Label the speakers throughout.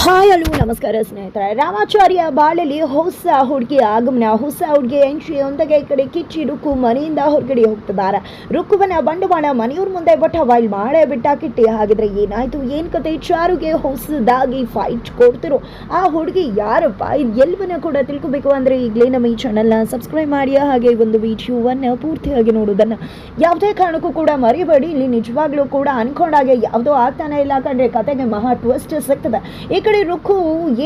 Speaker 1: Hi hello ನಮಸ್ಕಾರ ಸ್ನೇಹಿತರೆ. ರಾಮಾಚಾರ್ಯ ಬಾಳಲ್ಲಿ ಹೊಸ ಹುಡುಗಿ ಆಗಮನ, ಹೊಸ ಹುಡುಗಿ ಎಂಟ್ರಿ ಒಂದಾಗೆ ಈ ಕಡೆ ಕಿಚ್ಚಿ ರುಕ್ಕು ಮನೆಯಿಂದ ಹೊರಗಡೆ ಹೋಗ್ತಿದ್ದಾರೆ. ರುಕ್ಕುವನ ಬಂಡವಾಳ ಮನೆಯವ್ರ ಮುಂದೆ ಬಟ್ಟ ವೈಲ್ ಮಾಡೇ ಬಿಟ್ಟ ಕಿಟ್ಟಿ ಹಾಗಿದ್ರೆ ಏನಾಯ್ತು? ಏನ್ ಕತೆ? ಚಾರುಗೆ ಹೊಸದಾಗಿ ಫೈಟ್ ಕೊಡ್ತಿರು. ಆ ಹುಡುಗಿ ಯಾರಪ್ಪ ಇದು ಎಲ್ಲವನ್ನ ಕೂಡ ತಿಳ್ಕೊಬೇಕು ಅಂದ್ರೆ ಈಗಲೇ ನಮ್ಮ ಈ ಚಾನಲ್ನ ಸಬ್ಸ್ಕ್ರೈಬ್ ಮಾಡಿ. ಹಾಗೆ ಒಂದು ವಿಡಿಯೋವನ್ನು ಪೂರ್ತಿಯಾಗಿ ನೋಡೋದನ್ನ ಯಾವುದೇ ಕಾರಣಕ್ಕೂ ಕೂಡ ಮರಿಬೇಡಿ. ಇಲ್ಲಿ ನಿಜವಾಗ್ಲೂ ಕೂಡ ಅನ್ಕೊಂಡಾಗೆ ಯಾವುದೋ ಆಗ್ತಾನೆ ಇಲ್ಲ. ಕಂಡ್ರೆ ಕತೆಗೆ ಮಹಾ ಟ್ವಿಸ್ಟ್ ಸಿಗ್ತದೆ. ಕಡೆ ರುಕ್ಕು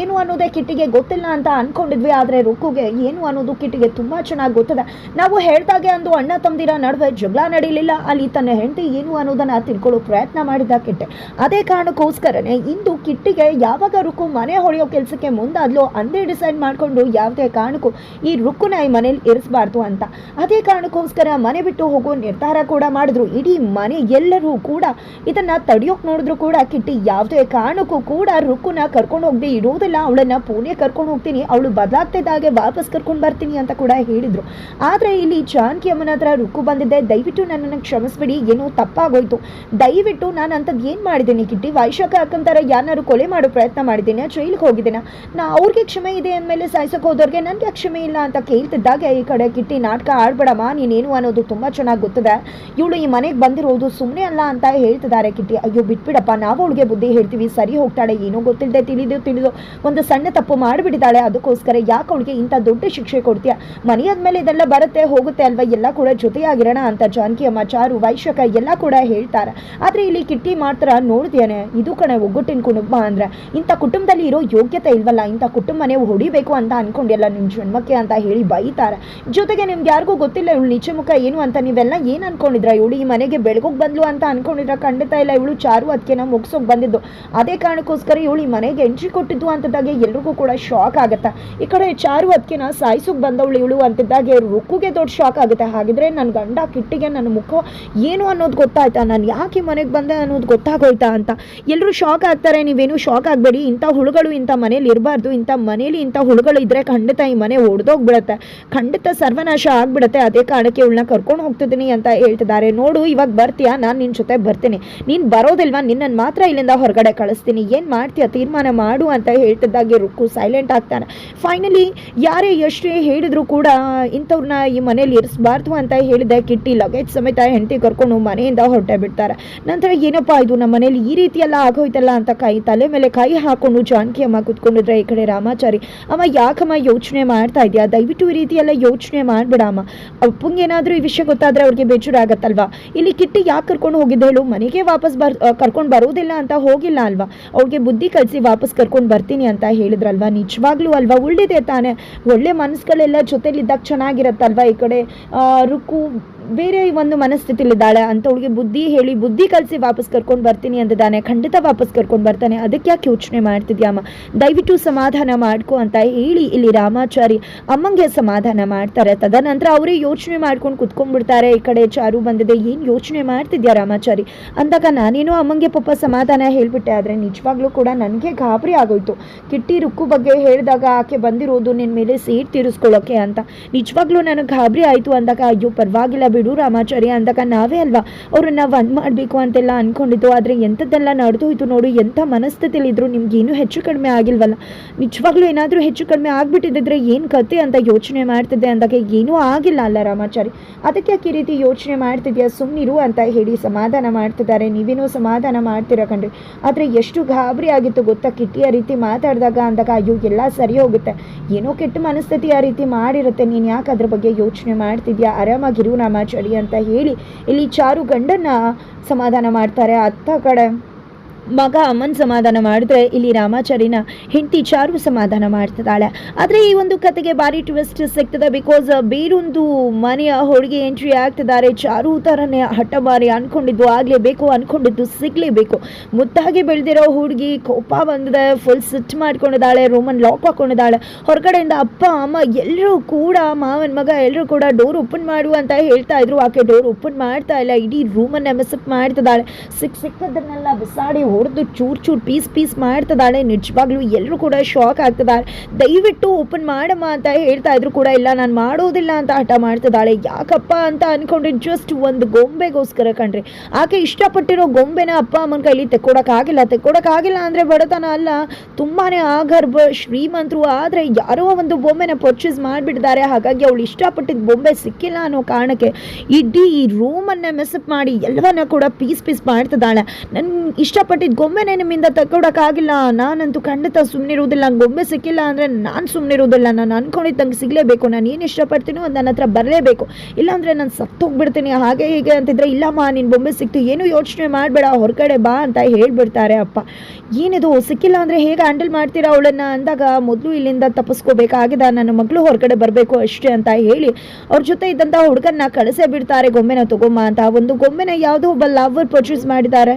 Speaker 1: ಏನು ಅನ್ನೋದೇ ಕಿಟ್ಟಿಗೆ ಗೊತ್ತಿಲ್ಲ ಅಂತ ಅನ್ಕೊಂಡಿದ್ವಿ, ಆದರೆ ರುಕ್ಕುಗೆ ಏನು ಅನ್ನೋದು ಕಿಟ್ಟಿಗೆ ತುಂಬಾ ಚೆನ್ನಾಗಿ ಗೊತ್ತಿದೆ. ನಾವು ಹೇಳ್ದಾಗೆ ಅಂದು ಅಣ್ಣ ತಮ್ಮದಿರ ನಡುವೆ ಜಗಳ ನಡೀಲಿಲ್ಲ. ಅಲ್ಲಿ ತನ್ನ ಹೆಂಡತಿ ಏನು ಅನ್ನೋದನ್ನ ತಿಳ್ಕೊಳ್ಳೋ ಪ್ರಯತ್ನ ಮಾಡಿದ ಕಿಟ್ಟೆ. ಅದೇ ಕಾರಣಕ್ಕೋಸ್ಕರನೇ ಇಂದು ಕಿಟ್ಟಿಗೆ ಯಾವಾಗ ರುಕ್ಕು ಮನೆ ಹೊಳೆಯೋ ಕೆಲಸಕ್ಕೆ ಮುಂದಾದ್ಲೋ ಅಂದೇ ಡಿಸೈಡ್ ಮಾಡಿಕೊಂಡು ಯಾವುದೇ ಕಾರಣಕ್ಕೂ ಈ ರುಕ್ಕುನ ಈ ಮನೇಲಿ ಇರಿಸಬಾರ್ದು ಅಂತ. ಅದೇ ಕಾರಣಕ್ಕೋಸ್ಕರ ಮನೆ ಬಿಟ್ಟು ಹೋಗೋ ನಿರ್ಧಾರ ಕೂಡ ಮಾಡಿದ್ರು. ಇಡೀ ಮನೆ ಎಲ್ಲರೂ ಕೂಡ ಇದನ್ನ ತಡಿಯೋಕ್ ನೋಡಿದ್ರು ಕೂಡ ಕಿಟ್ಟಿ. ಯಾವುದೇ ಕಾರಣಕ್ಕೂ ಕೂಡ ರುಕ್ಕುನ ಕರ್ಕೊಂಡು ಹೋಗದೆ, ಇರೋದಿಲ್ಲ, ಅವಳನ್ನ ಪುಣೆ ಕರ್ಕೊಂಡು ಹೋಗ್ತೀನಿ, ಅವಳು ಬದಲಾಗ್ತಿದ್ದಾಗೆ ವಾಪಸ್ ಕರ್ಕೊಂಡು ಬರ್ತೀನಿ ಅಂತ ಕೂಡ ಹೇಳಿದ್ರು. ಆದ್ರೆ ಇಲ್ಲಿ ಜಾನಕಿ ಅಮ್ಮನ ಹತ್ರ ರುಕ್ಕು ಬಂದಿದ್ದೆ ದಯವಿಟ್ಟು ನನ್ನನ್ನು ಕ್ಷಮಿಸ್ಬಿಡಿ, ಏನೋ ತಪ್ಪಾಗೋಯ್ತು. ದಯವಿಟ್ಟು ನಾನು ಅಂಥದ್ದು ಏನು ಮಾಡಿದ್ದೀನಿ ಕಿಟ್ಟಿ? ವೈಶಾಖ ಅಕ್ಕಂತರ ಯಾರು ಕೊಲೆ ಮಾಡೋ ಪ್ರಯತ್ನ ಮಾಡಿದ್ದೀನಿ? ಜೈಲಿಗೆ ಹೋಗಿದ್ದೇನೆ? ನಾ ಅವ್ರಿಗೆ ಕ್ಷಮೆ ಇದೆ ಅಂದಮೇಲೆ ಸಾಯಿಸೋಕೆ ಹೋದವ್ರಿಗೆ ನನಗೆ ಕ್ಷಮೆ ಇಲ್ಲ ಅಂತ ಕೇಳ್ತಿದ್ದಾಗ ಈ ಕಡೆ ಕಿಟ್ಟಿ? ನಾಟಕ ಆಡ್ಬೇಡಮ್ಮ, ನೀನೇನು ಅನ್ನೋದು ತುಂಬ ಚೆನ್ನಾಗಿ ಗೊತ್ತದೆ. ಇವಳು ಈ ಮನೆಗೆ ಬಂದಿರೋದು ಸುಮ್ಮನೆ ಅಲ್ಲ ಅಂತ ಹೇಳ್ತಿದ್ದಾರೆ ಕಿಟ್ಟಿ. ಅಯ್ಯೋ, ಬಿಟ್ಬಿಡಪ್ಪ, ನಾವು ಅವಳಿಗೆ ಬುದ್ಧಿ ಹೇಳ್ತೀವಿ, ಸರಿ ಹೋಗ್ತಾಳೆ, ಏನೋ ತಿಳಿದು ತಿಳಿದು ಒಂದು ಸಣ್ಣ ತಪ್ಪು ಮಾಡಿಬಿಟ್ಟಿದ್ದಾಳೆ. ಅದಕ್ಕೋಸ್ಕರ ಯಾಕೆ ಅವಳಿಗೆ ಇಂಥ ದೊಡ್ಡ ಶಿಕ್ಷೆ ಕೊಡ್ತೀಯ? ಮನೆಯಾದ್ಮೇಲೆ ಇದೆಲ್ಲ ಬರುತ್ತೆ, ಹೋಗುತ್ತೆ ಅಲ್ವಾ? ಎಲ್ಲ ಕೂಡ ಜೊತೆಯಾಗಿರೋಣ ಅಂತ ಜಾನಕಿ ಅಮ್ಮ, ಚಾರು ವೈಶಕ ಎಲ್ಲ ಕೂಡ ಹೇಳ್ತಾರೆ. ಆದರೆ ಇಲ್ಲಿ ಕಿಟ್ಟಿ ಮಾತ್ರ ನೋಡ್ತೇನೆ ಇದು ಕಣೆ ಒಗ್ಗಟ್ಟಿನ ಕುಟುಂಬ ಅಂದರೆ. ಇಂಥ ಕುಟುಂಬದಲ್ಲಿ ಇರೋ ಯೋಗ್ಯತೆ ಇಲ್ವಲ್ಲ? ಇಂಥ ಕುಟುಂಬನೇ ಹೊಡಿಬೇಕು ಅಂತ ಅನ್ಕೊಂಡಿಲ್ಲ ನಿಮ್ಮ ಜನ್ಮಕ್ಕೆ ಅಂತ ಹೇಳಿ ಬೈತಾರೆ. ಜೊತೆಗೆ ನಿಮ್ಗೆ ಯಾರಿಗೂ ಗೊತ್ತಿಲ್ಲ, ಇವಳು ನಿಜ ಮುಖ ಏನು ಅಂತ ನೀವೆಲ್ಲ ಏನು ಅನ್ಕೊಂಡಿದ್ರ? ಇವಳು ಈ ಮನೆಗೆ ಬೆಳಗೋಗಿ ಬಂದ್ಲು ಅಂತ ಅನ್ಕೊಂಡಿದ್ರ? ಖಂಡಿತ ಇಲ್ಲ, ಇವಳು ಚಾರು ಅದಕ್ಕೆ ನಾವು ಮುಗಿಸೋಕೆ ಬಂದಿದ್ದು. ಅದೇ ಕಾರಣಕ್ಕೋಸ್ಕರ ಇವಳು ಈ ಮನೆಗೆ ಎಂಟ್ರಿ ಕೊಟ್ಟಿದ್ದು ಅಂತದಾಗೆ ಎಲ್ರಿಗೂ ಕೂಡ ಶಾಕ್ ಆಗುತ್ತೆ? ಈ ಕಡೆ ಚಾರು ಅದಕ್ಕೆ ನಾ ಸಾಯಿಸೋಗಿ ಬಂದವಳು ಇವಳು ಅಂತಿದ್ದಾಗೆ ರುಕ್ಕುಗೆ ದೊಡ್ಡ ಶಾಕ್ ಆಗುತ್ತೆ. ಹಾಗಿದ್ರೆ ನನ್ನ ಗಂಡ ಕಿಟ್ಟಿಗೆ ನನ್ನ ಮುಖ ಏನು ಅನ್ನೋದು ಗೊತ್ತಾಯ್ತಾ? ನಾನು ಯಾಕೆ ಮನೆಗೆ ಬಂದೆ ಅನ್ನೋದು ಗೊತ್ತಾಗೋಯ್ತಾ ಅಂತ? ಎಲ್ಲರೂ ಶಾಕ್ ಆಗ್ತಾರೆ, ನೀವೇನು ಶಾಕ್ ಆಗಬೇಡಿ. ಇಂಥ ಹುಳುಗಳು ಇಂಥ ಮನೇಲಿ ಇರಬಾರ್ದು. ಇಂಥ ಮನೇಲಿ ಇಂಥ ಹುಳುಗಳು ಇದ್ರೆ ಖಂಡಿತ ಈ ಮನೆ ಒಡೆದೋಗ್ಬಿಡುತ್ತೆ. ಖಂಡಿತ ಸರ್ವನಾಶ ಆಗ್ಬಿಡತ್ತೆ. ಅದೇ ಕಾರಣಕ್ಕೆ ಇವಳನ್ನ ಕರ್ಕೊಂಡು ಹೋಗ್ತಿದ್ದೀನಿ ಅಂತ ಹೇಳ್ತಿದ್ದಾರೆ. ನೋಡು, ಇವಾಗ ಬರ್ತೀಯಾ? ನಾನು ನಿನ್ನ ಜೊತೆ ಬರ್ತೀನಿ. ನೀನು ಬರೋದಿಲ್ವಾ? ನಿನ್ನನ್ನು ಮಾತ್ರ ಇಲ್ಲಿಂದ ಹೊರಗಡೆ ಕಳಿಸ್ತೀನಿ. ಏನು ಮಾಡ್ತೀಯ? ತೀರ್ಮಾನ ಮಾಡು ಅಂತ ಹೇಳ್ತಿದ್ದಾಗೆ ರುಕ್ಕು ಸೈಲೆಂಟ್ ಆಗ್ತಾನೆ. ಫೈನಲಿ ಯಾರೇ ಎಷ್ಟೇ ಹೇಳಿದ್ರು ಕೂಡ ಇಂಥವ್ರನ್ನ ಈ ಮನೇಲಿ ಇರಿಸಬಾರ್ದು ಅಂತ ಹೇಳಿದೆ, ಕಿಟ್ಟಿ ಲಗೇಜ್ ಸಮೇತ ಹೆಂಡತಿ ಕರ್ಕೊಂಡು ಮನೆಯಿಂದ ಹೊರಟೆ ಬಿಡ್ತಾರೆ. ನಂತರ ಏನಪ್ಪ ಇದು, ನಮ್ಮ ಮನೇಲಿ ಈ ರೀತಿಯೆಲ್ಲ ಆಗೋಯ್ತಲ್ಲ ಅಂತ ಕೈ ತಲೆ ಮೇಲೆ ಕೈ ಹಾಕೊಂಡು ಜಾನಕಿ ಅಮ್ಮ ಕುತ್ಕೊಂಡಿದ್ರೆ ಈ ಕಡೆ ರಾಮಾಚಾರಿ, ಅಮ್ಮ ಯಾಕಮ್ಮ ಯೋಚನೆ ಮಾಡ್ತಾ ಇದೆಯಾ? ದಯವಿಟ್ಟು ಈ ರೀತಿಯೆಲ್ಲ ಯೋಚನೆ ಮಾಡ್ಬೇಡ ಅಮ್ಮ. ಅಪ್ಪಂಗೆ ಏನಾದರೂ ಈ ವಿಷಯ ಗೊತ್ತಾದ್ರೆ ಅವ್ರಿಗೆ ಬೇಜಾರು ಆಗತ್ತಲ್ವಾ ಇಲ್ಲಿ ಕಿಟ್ಟಿ ಯಾಕೆ ಕರ್ಕೊಂಡು ಹೋಗಿದ್ದೆ ಹೇಳು? ಮನೆಗೆ ವಾಪಸ್ ಬರ್, ಕರ್ಕೊಂಡು ಬರೋದಿಲ್ಲ ಅಂತ ಹೋಗಿಲ್ಲ ಅಲ್ವಾ? ಅವ್ರಿಗೆ ಬುದ್ಧಿ ಕಲಿಸಿ ವಾಪಸ್ ಕರ್ಕೊಂಡು ಬರ್ತೀನಿ ಅಂತ ಹೇಳಿದ್ರಲ್ವಾ? ನಿಜವಾಗ್ಲೂ ಅಲ್ವಾ? ಉಳಿದಿದೆ ತಾನೆ. ಒಳ್ಳೆ ಮನಸ್ಸುಗಳೆಲ್ಲ ಜೊತೆಲಿದ್ದಾಗ ಚೆನ್ನಾಗಿರತ್ತಲ್ವಾ ಈ ಕಡೆ? ರುಕ್ಕು ಬೇರೆ ಒಂದು ಮನಸ್ಥಿತಿಲಿದ್ದಾಳೆ ಅವಳಿಗೆ ಬುದ್ಧಿ ಹೇಳಿ, ಬುದ್ಧಿ ಕಲಿಸಿ ವಾಪಸ್ ಕರ್ಕೊಂಡು ಬರ್ತೀನಿ ಅಂದಿದ್ದಾನೆ, ಖಂಡಿತ ವಾಪಸ್ ಕರ್ಕೊಂಡು ಬರ್ತಾನೆ. ಅದಕ್ಕೆ ಯಾಕೆ ಯೋಚನೆ ಮಾಡ್ತಿದ್ಯಾಮ್ಮ ದಯವಿಟ್ಟು ಸಮಾಧಾನ ಮಾಡ್ಕೊ ಅಂತ ಹೇಳಿ ಇಲ್ಲಿ ರಾಮಾಚಾರಿ ಅಮ್ಮಂಗೆ ಸಮಾಧಾನ ಮಾಡ್ತಾರೆ. ತದನಂತರ ಅವರೇ ಯೋಚನೆ ಮಾಡ್ಕೊಂಡು ಕುತ್ಕೊಂಡ್ಬಿಡ್ತಾರೆ. ಈ ಕಡೆ ಚಾರು ಬಂದಿದೆ. ಏನು ಯೋಚನೆ ಮಾಡ್ತಿದ್ಯಾ ರಾಮಾಚಾರಿ? ಅಂದಾಗ ನಾನೇನೋ ಅಮ್ಮಂಗೆ ಪಾಪ ಸಮಾಧಾನ ಹೇಳ್ಬಿಟ್ಟೆ, ಆದರೆ ನಿಜವಾಗ್ಲೂ ಕೂಡ ನನಗೆ ಗಾಬರಿ ಆಗೋಯ್ತು. ಕಿಟ್ಟಿ ರುಕ್ಕು ಬಗ್ಗೆ ಹೇಳಿದಾಗ ಆಕೆ ಬಂದಿರೋದು ನಿನ್ನ ಮೇಲೆ ಸೀಟ್ ತೀರಿಸ್ಕೊಳ್ಳೋಕೆ ಅಂತ. ನಿಜವಾಗ್ಲೂ ನನಗೆ ಗಾಬರಿ ಆಯಿತು ಅಂದಾಗ, ಅಯ್ಯೋ ಪರವಾಗಿಲ್ಲ ಬಿಡು ರಾಮಾಚಾರ್ಯ ಅಂದಾಗ ನಾವೇ ಅಲ್ವಾ? ಅವ್ರನ್ನ ಒಂದ್ ಮಾಡಬೇಕು ಅಂತೆಲ್ಲ ಅನ್ಕೊಂಡಿದ್ದು. ಆದರೆ ಎಂಥದ್ದೆಲ್ಲ ನಡೆದೋಯ್ತು ನೋಡು. ಎಂಥ ಮನಸ್ಥಿತಿಲಿದ್ರು ನಿಮ್ಗೇನು ಹೆಚ್ಚು ಕಡಿಮೆ ಆಗಿಲ್ವಲ್ಲ? ನಿಜವಾಗ್ಲೂ ಏನಾದರೂ ಹೆಚ್ಚು ಕಡಿಮೆ ಆಗ್ಬಿಟ್ಟಿದ್ರೆ ಏನು ಕತೆ ಅಂತ ಯೋಚನೆ ಮಾಡ್ತಿದ್ದೆ ಅಂದಾಗ ಏನೂ ಆಗಿಲ್ಲ ಅಲ್ಲ ರಾಮಾಚಾರಿ ಅದಕ್ಕೆ ಯಾಕೆ ಈ ರೀತಿ ಯೋಚನೆ ಮಾಡ್ತಿದ್ಯಾ? ಸುಮ್ಮನಿರು ಅಂತ ಹೇಳಿ ಸಮಾಧಾನ ಮಾಡ್ತಿದ್ದಾರೆ. ನೀವೇನೋ ಸಮಾಧಾನ ಮಾಡ್ತೀರಾ ಕಣ್ರಿ. ಆದರೆ ಎಷ್ಟು ಗಾಬರಿ ಆಗಿತ್ತು ಗೊತ್ತಾ? ಕಿಟ್ಟಿಯ ರೀತಿ ಮಾತಾಡಿದಾಗ ಅಂದಾಗ ಅಯ್ಯೋ, ಎಲ್ಲ ಸರಿ ಹೋಗುತ್ತೆ. ಏನೋ ಕೆಟ್ಟ ಮನಸ್ಥಿತಿ ಆ ರೀತಿ ಮಾಡಿರುತ್ತೆ. ನೀನು ಯಾಕೆ ಅದ್ರ ಬಗ್ಗೆ ಯೋಚನೆ ಮಾಡ್ತಿದ್ಯಾ? ಆರಾಮಾಗಿರು ರಾಮಾಚಾರಿ ಅಂತ ಹೇಳಿ ಇಲ್ಲಿ ಚಾರು ಗಂಡನ್ನ ಸಮಾಧಾನ ಮಾಡ್ತಾರೆ. ಅತ್ತ ಕಡೆ ಮಗ ಅಮ್ಮನ ಸಮಾಧಾನ ಮಾಡಿದ್ರೆ ಇಲ್ಲಿ ರಾಮಾಚಾರಿನ ಹೆಂಡತಿ ಚಾರು ಸಮಾಧಾನ ಮಾಡ್ತಿದ್ದಾಳೆ. ಆದರೆ ಈ ಒಂದು ಕತೆಗೆ ಭಾರಿ ಟ್ವಿಸ್ಟ್ ಸಿಗ್ತದೆ ಬಿಕಾಸ್ ಬೇರೊಂದು ಮನೆಯ ಹುಡುಗಿ ಎಂಟ್ರಿ ಆಗ್ತಿದ್ದಾರೆ. ಚಾರು ಥರನೇ ಹಠಮಾರಿ ಅನ್ಕೊಂಡಿದ್ದು, ಆಗಲೇಬೇಕು ಅನ್ಕೊಂಡಿದ್ದು, ಸಿಗಲೇಬೇಕು. ಮುದ್ದಾಗಿ ಬೆಳೆದಿರೋ ಹುಡುಗಿ ಕೋಪ ಬಂದಿದೆ ಫುಲ್ ಸಿಟ್ ಮಾಡ್ಕೊಂಡಿದ್ದಾಳೆ ರೂಮನ್ ಲಾಕ್ ಹಾಕೊಂಡಿದ್ದಾಳೆ. ಹೊರಗಡೆಯಿಂದ ಅಪ್ಪ, ಅಮ್ಮ ಎಲ್ಲರೂ ಕೂಡ, ಮಾವನ ಮಗ ಎಲ್ಲರೂ ಕೂಡ ಡೋರ್ ಓಪನ್ ಮಾಡು ಅಂತ ಹೇಳ್ತಾ ಇದ್ರು. ಆಕೆ ಡೋರ್ ಓಪನ್ ಮಾಡ್ತಾ ಇಲ್ಲ, ಇಡೀ ರೂಮನ್ನು ಮೆಸಪ್ ಮಾಡ್ತಿದ್ದಾಳೆ. ಸಿಕ್ ಸಿಕ್ಕದನ್ನೆಲ್ಲ ಬಿಸಾಡಿ ಹೊಡೆದು ಚೂರು ಚೂರು ಪೀಸ್ ಪೀಸ್ ಮಾಡ್ತಿದ್ದಾಳೆ. ನಿಜವಾಗ್ಲೂ ಎಲ್ಲರೂ ಕೂಡ ಶಾಕ್ ಆಗ್ತಿದ್ದಾರೆ. ದಯವಿಟ್ಟು ಓಪನ್ ಮಾಡಮ್ಮ ಅಂತ ಹೇಳ್ತಾ ಇದ್ರು ಕೂಡ ಇಲ್ಲ, ನಾನು ಮಾಡೋದಿಲ್ಲ ಅಂತ ಹಠ ಮಾಡ್ತಿದ್ದಾಳೆ. ಯಾಕಪ್ಪ ಅಂತ ಅನ್ಕೊಂಡ್ರೆ ಜಸ್ಟ್ ಒಂದು ಗೊಂಬೆಗೋಸ್ಕರ ಕಣ್ರಿ. ಆಕೆ ಇಷ್ಟಪಟ್ಟಿರೋ ಗೊಂಬೆನ ಅಪ್ಪ ಅಮ್ಮನ ಕೈಲಿ ತೆಕ್ಕೊಡೋಕ್ಕಾಗಿಲ್ಲ ತೆಕ್ಕೊಡಕ್ಕಾಗಿಲ್ಲ ಅಂದರೆ ಬಡತನ ಅಲ್ಲ. ತುಂಬಾನೇ ಆಗರ್ಭ ಶ್ರೀಮಂತರು ಆದರೆ ಯಾರೋ ಒಂದು ಬೊಂಬೆನ ಪರ್ಚೇಸ್ ಮಾಡಿಬಿಟ್ಟಿದ್ದಾರೆ. ಹಾಗಾಗಿ ಅವಳು ಇಷ್ಟಪಟ್ಟಿದ್ದ ಬೊಂಬೆ ಸಿಕ್ಕಿಲ್ಲ ಅನ್ನೋ ಕಾರಣಕ್ಕೆ ಇಡೀ ಈ ರೂಮನ್ನು ಮೆಸಪ್ ಮಾಡಿ ಎಲ್ಲವನ್ನ ಕೂಡ ಪೀಸ್ ಪೀಸ್ ಮಾಡ್ತಿದ್ದಾಳೆ. ನನ್ನ ಇಷ್ಟಪಟ್ಟಿದ್ದ ಗೊಂಬೆನೇ ನಿಮ್ಮಿಂದ ತಕ್ಕೊಡೋಕ್ಕಾಗಿಲ್ಲ. ನಾನಂತೂ ಖಂಡಿತ ಸುಮ್ಮನಿರೋದಿಲ್ಲ ಗೊಂಬೆ ಸಿಕ್ಕಿಲ್ಲ ಅಂದರೆ ನಾನು ಸುಮ್ಮನಿರೋದಿಲ್ಲ ನಾನು ಅನ್ಕೊಂಡಿದ್ದು ನಂಗೆ ಸಿಗಲೇಬೇಕು. ನಾನು ಏನು ಇಷ್ಟಪಡ್ತೀನೋ ನನ್ನ ಹತ್ರ ಬರಲೇಬೇಕು. ಇಲ್ಲಾಂದರೆ ನಾನು ಸತ್ತೋಗ್ಬಿಡ್ತೀನಿ ಹಾಗೆ ಹೀಗೆ ಅಂತಿದ್ರೆ, ಇಲ್ಲಮ್ಮ ನಿನ್ನ ಗೊಂಬೆ ಸಿಕ್ತು. ಏನು ಯೋಚನೆ ಮಾಡಬೇಡ. ಹೊರಗಡೆ ಬಾ ಅಂತ ಹೇಳ್ಬಿಡ್ತಾರೆ ಅಪ್ಪ. ಏನಿದು? ಸಿಕ್ಕಿಲ್ಲ ಅಂದರೆ ಹೇಗೆ ಹ್ಯಾಂಡಲ್ ಮಾಡ್ತೀರಾ ಅವಳನ್ನ? ಅಂದಾಗ, ಮೊದಲು ಇಲ್ಲಿಂದ ತಪ್ಪಿಸ್ಕೋಬೇಕಾಗಿದ ನನ್ನ ಮಗಳು ಹೊರಗಡೆ ಬರಬೇಕು ಅಷ್ಟೇ ಅಂತ ಹೇಳಿ, ಅವ್ರ ಜೊತೆ ಇದ್ದಂಥ ಹುಡುಗನ್ನ ಕಳಿಸೇ ಬಿಡ್ತಾರೆ. ಗೊಂಬೆನ ತಗೊಂಬ ಅಂತ. ಒಂದು ಗೊಂಬೆನ ಯಾವುದೋ ಒಬ್ಬ ಲವರ್ ಪರ್ಚೇಸ್ ಮಾಡಿದ್ದಾರೆ.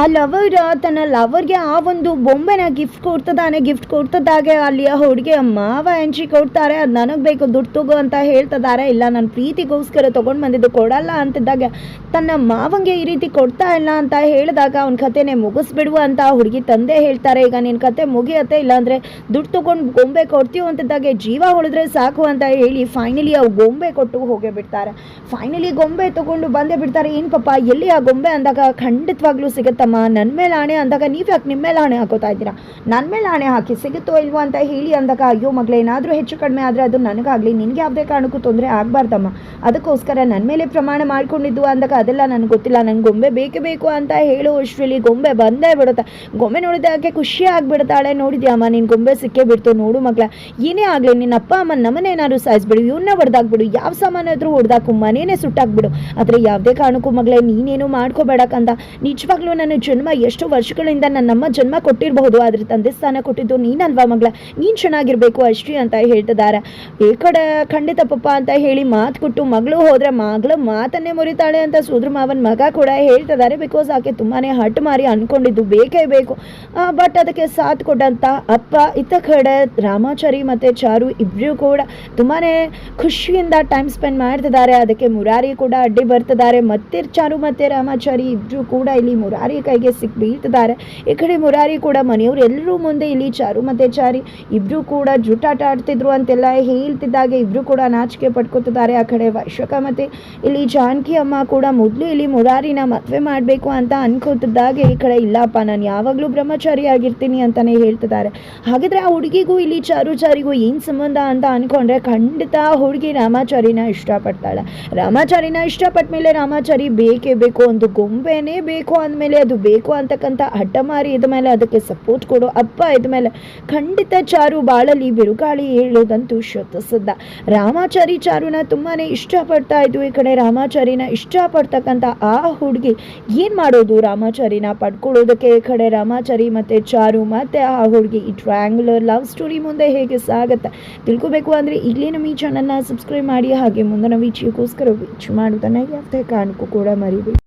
Speaker 1: ಆ ಲವರ್ ತನ್ನ ಲವರ್ಗೆ ಆ ಒಂದು ಬೊಂಬೆನ ಗಿಫ್ಟ್ ಕೊಡ್ತದಾನೆ ಗಿಫ್ಟ್ ಕೊಡ್ತದಾಗೆ ಅಲ್ಲಿ ಆ ಹುಡುಗಿ ಮಾವ ಎಂಟ್ರಿ ಕೊಡ್ತಾರೆ, ಅದು ನನಗೆ ಬೇಕು, ದುಡ್ಡು ತಗೋ ಅಂತ ಹೇಳ್ತಿದ್ದಾರೆ ಇಲ್ಲ ನನ್ನ ಪ್ರೀತಿಗೋಸ್ಕರ ತೊಗೊಂಡು ಬಂದಿದ್ದು ಕೊಡಲ್ಲ ಅಂತಿದ್ದಾಗ ತನ್ನ ಮಾವಂಗೆ ಈ ರೀತಿ ಕೊಡ್ತಾ ಇಲ್ಲ ಅಂತ ಹೇಳಿದಾಗ ಅವ್ನ ಕತೆನೇ ಮುಗಿಸ್ಬಿಡುವ ಅಂತ ಹುಡುಗಿ ತಂದೆ ಹೇಳ್ತಾರೆ. ಈಗ ನಿನ್ನ ಕತೆ ಮುಗಿಯತ್ತೆ, ಇಲ್ಲಾಂದರೆ ದುಡ್ಡು ತೊಗೊಂಡು ಗೊಂಬೆ ಕೊಡ್ತೀವಿ ಅಂತಿದ್ದಾಗೆ ಜೀವ ಉಳಿದ್ರೆ ಸಾಕು ಅಂತ ಹೇಳಿ ಫೈನಲಿ ಅವು ಗೊಂಬೆ ಕೊಟ್ಟು ಹೋಗೇ ಬಿಡ್ತಾರೆ. ಫೈನಲಿ ಗೊಂಬೆ ತೊಗೊಂಡು ಬಂದೇ ಬಿಡ್ತಾರೆ. ಏನು ಪಾಪ, ಎಲ್ಲಿ ಆ ಗೊಂಬೆ ಅಂದಾಗ ಖಂಡಿತವಾಗ್ಲೂ ಸಿಗುತ್ತಮ್ಮ ನನ್ನ ಮೇಲೆ ಆಣೆ ಅಂದಾಗ ನೀವು ಯಾಕೆ ನಿಮ್ಮ ಮೇಲೆ ಆಣೆ ಹಾಕೋತಾ ಇದ್ದೀರಾ? ನನ್ನ ಮೇಲೆ ಆಣೆ ಹಾಕಿ ಸಿಗುತ್ತೋ ಇಲ್ವೋ ಅಂತ ಹೇಳಿ ಅಂದಾಗ, ಅಯ್ಯೋ ಮಗಳೇ, ಏನಾದರೂ ಹೆಚ್ಚು ಕಡಿಮೆ ಆದರೆ ಅದು ನನಗಾಗಲಿ, ನಿನಗೆ ಯಾವುದೇ ಕಾರಣಕ್ಕೂ ತೊಂದರೆ ಆಗಬಾರ್ದಮ್ಮ. ಅದಕ್ಕೋಸ್ಕರ ನನ್ನ ಮೇಲೆ ಪ್ರಮಾಣ ಮಾಡ್ಕೊಂಡಿದ್ದು ಅಂದಾಗ ಅದೆಲ್ಲ ನನಗೆ ಗೊತ್ತಿಲ್ಲ. ನನಗೆ ಗೊಂಬೆ ಬೇಕೇ ಬೇಕು ಅಂತ ಹೇಳೋ ಅಷ್ಟರಲ್ಲಿ ಗೊಂಬೆ ಬಂದೇ ಬಿಡುತ್ತೆ. ಗೊಂಬೆ ನೋಡಿದಾಗೆ ಖುಷಿ ಆಗಿಬಿಡ್ತಾಳೆ? ನೋಡಿದ್ಯಾಮ್ಮ, ನೀನು ಗೊಂಬೆ ಸಿಕ್ಕೇ ಬಿಡ್ತು. ನೋಡು ಮಗಳ, ಏನೇ ಆಗಲಿ, ನಿನ್ನ ಅಪ್ಪ ಅಮ್ಮ ನಮ್ಮನ್ನೇನಾದ್ರು ಸಾಯಿಸ್ಬಿಡು. ಇವನ್ನ ಹೊಡೆದಾಕ್ಬಿಡು. ಯಾವ ಸಾಮಾನಾದ್ರೂ ಹೊಡೆದಾಕು, ಮನೇನೆ ಸುಟ್ಟಾಕ್ಬಿಡು. ಆದರೆ ಯಾವುದೇ ಕಾರಣಕ್ಕೂ ಮಗಳೇ, ನೀನೇನು ಮಾಡ್ಕೋಬೇಡಕ್ಕಂತ. ನಿಜವಾಗ್ಲೂ ನನ್ನ ಜನ್ಮ ಎಷ್ಟು ವರ್ಷಗಳಿಂದ ನನ್ನಮ್ಮ ಜನ್ಮ ಕೊಟ್ಟಿರಬಹುದು. ಆದ್ರೆ ತಂದೆ ಸ್ಥಾನ ಕೊಟ್ಟಿದ್ದು ನೀನಲ್ವಾ ಮಗಳ ನೀನು ಚೆನ್ನಾಗಿರ್ಬೇಕು ಅಷ್ಟೇ ಅಂತ ಹೇಳ್ತಿದ್ದಾರೆ. ಈ ಕಡೆ ಖಂಡಿತ ಪಪ್ಪ ಅಂತ ಹೇಳಿ ಮಾತು ಕೊಟ್ಟು ಮಗಳು ಹೋದ್ರೆ ಮಗಳ ಮಾತನ್ನೇ ಮುರಿತಾಳೆ ಅಂತ ಸೋದ್ರ ಮಾವನ ಮಗ ಕೂಡ ಹೇಳ್ತಿದ್ದಾರೆ. ಬಿಕಾಸ್ ಆಕೆ ತುಂಬಾ ಹಟ್ ಮಾರಿ ಅನ್ಕೊಂಡಿದ್ದು ಬೇಕೇ ಬೇಕು. ಬಟ್ ಅದಕ್ಕೆ ಸಾಥ್ ಕೊಟ್ಟಂತ ಅಪ್ಪ, ಇತ್ತ ಕಡೆ ರಾಮಾಚಾರಿ ಮತ್ತೆ ಚಾರು ಇಬ್ಬರೂ ಕೂಡ ತುಂಬಾ ಖುಷಿಯಿಂದ ಟೈಮ್ ಸ್ಪೆಂಡ್ ಮಾಡ್ತಿದ್ದಾರೆ. ಅದಕ್ಕೆ ಮುರಾರಿ ಕೂಡ ಅಡ್ಡಿ ಬರ್ತಿದ್ದಾರೆ. ಮತ್ತೆ ಚಾರು ಮತ್ತೆ ರಾಮಾಚಾರಿ ಇಬ್ರು ಕೂಡ ಇಲ್ಲಿ ಮುರಾರಿ ಕೈಗೆ ಸಿಕ್ ಬೀಳ್ತಿದ್ದಾರೆ ಈ ಕಡೆ ಮುರಾರಿ ಕೂಡ ಮನೆಯವರು ಎಲ್ಲರೂ ಮುಂದೆ ಇಲ್ಲಿ ಚಾರು ಮತ್ತೆ ಚಾರಿ. ಇಬ್ರು ಕೂಡ ಜುಟಾಟ ಆಡ್ತಿದ್ರು ಅಂತೆಲ್ಲ ಹೇಳ್ತಿದ್ದಾಗ. ಇಬ್ರು ಕೂಡ ನಾಚಿಕೆ ಪಡ್ಕೊತಿದ್ದಾರೆ ಆ ಕಡೆ ವೈಶಕ ಮತ್ತೆ ಇಲ್ಲಿ ಜಾನಕಿ ಅಮ್ಮ ಕೂಡ ಮೊದಲು ಇಲ್ಲಿ ಮುರಾರಿನ ಮದುವೆ ಮಾಡಬೇಕು ಅಂತ ಅನ್ಕೋತಿದ್ದಾಗ. ಈ ಕಡೆ ಇಲ್ಲಪ್ಪ, ನಾನು ಯಾವಾಗಲೂ ಬ್ರಹ್ಮಚಾರಿ ಆಗಿರ್ತೀನಿ ಅಂತಾನೆ ಹೇಳ್ತಿದ್ದಾರೆ. ಹಾಗಿದ್ರೆ ಆ ಹುಡುಗಿಗೂ ಇಲ್ಲಿ ಚಾರು ಚಾರಿಗೂ ಏನು ಸಂಬಂಧ ಅಂತ ಅನ್ಕೊಂಡ್ರೆ ಖಂಡಿತ ಹುಡುಗಿ ರಾಮಾಚಾರಿನ ಇಷ್ಟಪಡ್ತಾಳೆ. ರಾಮಾಚಾರಿನ ಇಷ್ಟಪಟ್ಟ ಮೇಲೆ ರಾಮಾಚಾರಿ ಬೇಕೇ ಬೇಕು, ಒಂದು ಗೊಂಬೆನೇ ಬೇಕು ಅಂದಮೇಲೆ ಅದು ಬೇಕು ಅಂತಕ್ಕಂಥ ಹಠಮಾರಿ ಇದ ಮೇಲೆ ಅದಕ್ಕೆ ಸಪೋರ್ಟ್ ಕೊಡೋ. ಅಪ್ಪ ಇದ ಮೇಲೆ ಖಂಡಿತ ಚಾರು ಬಾಳಲ್ಲಿ ಬಿರುಗಾಳಿ ಹೇಳೋದಂತೂ ಶ್ವತಸದ್ದ ರಾಮಾಚಾರಿ ಚಾರುನ ತುಂಬಾನೇ ಇಷ್ಟಪಡ್ತಾ ಇದ್ವು ಈ ಕಡೆ. ರಾಮಾಚಾರಿನ ಇಷ್ಟಪಡ್ತಕ್ಕಂಥ ಆ ಹುಡುಗಿ ಏನು ಮಾಡೋದು? ರಾಮಾಚಾರಿನ ಪಡ್ಕೊಳ್ಳೋದಕ್ಕೆ ಈ ಕಡೆ ರಾಮಾಚಾರಿ ಮತ್ತೆ ಚಾರು ಮತ್ತೆ ಆ ಹುಡುಗಿ. ಈ ಟ್ರ್ಯಾಂಗ್ಯುಲರ್ ಲವ್ ಸ್ಟೋರಿ ಮುಂದೆ ಹೇಗೆ ಸಾಗುತ್ತೆ ತಿಳ್ಕೊಬೇಕು ಅಂದರೆ ಈಗಲೇ ನಮ್ಮ ಈ ಚಾನಲ್ನ ಸಬ್ಸ್ಕ್ರೈಬ್ ಮಾಡಿ. ಹಾಗೆ ಮುಂದಿನ ವಿಷಯಕ್ಕೋಸ್ಕರ ವಿಚ್ ಮಾಡೋದನ್ನು ಯಾವುದೇ ಕಾರಣಕ್ಕೂ ಕೂಡ ಮರಿಬೇಡಿ.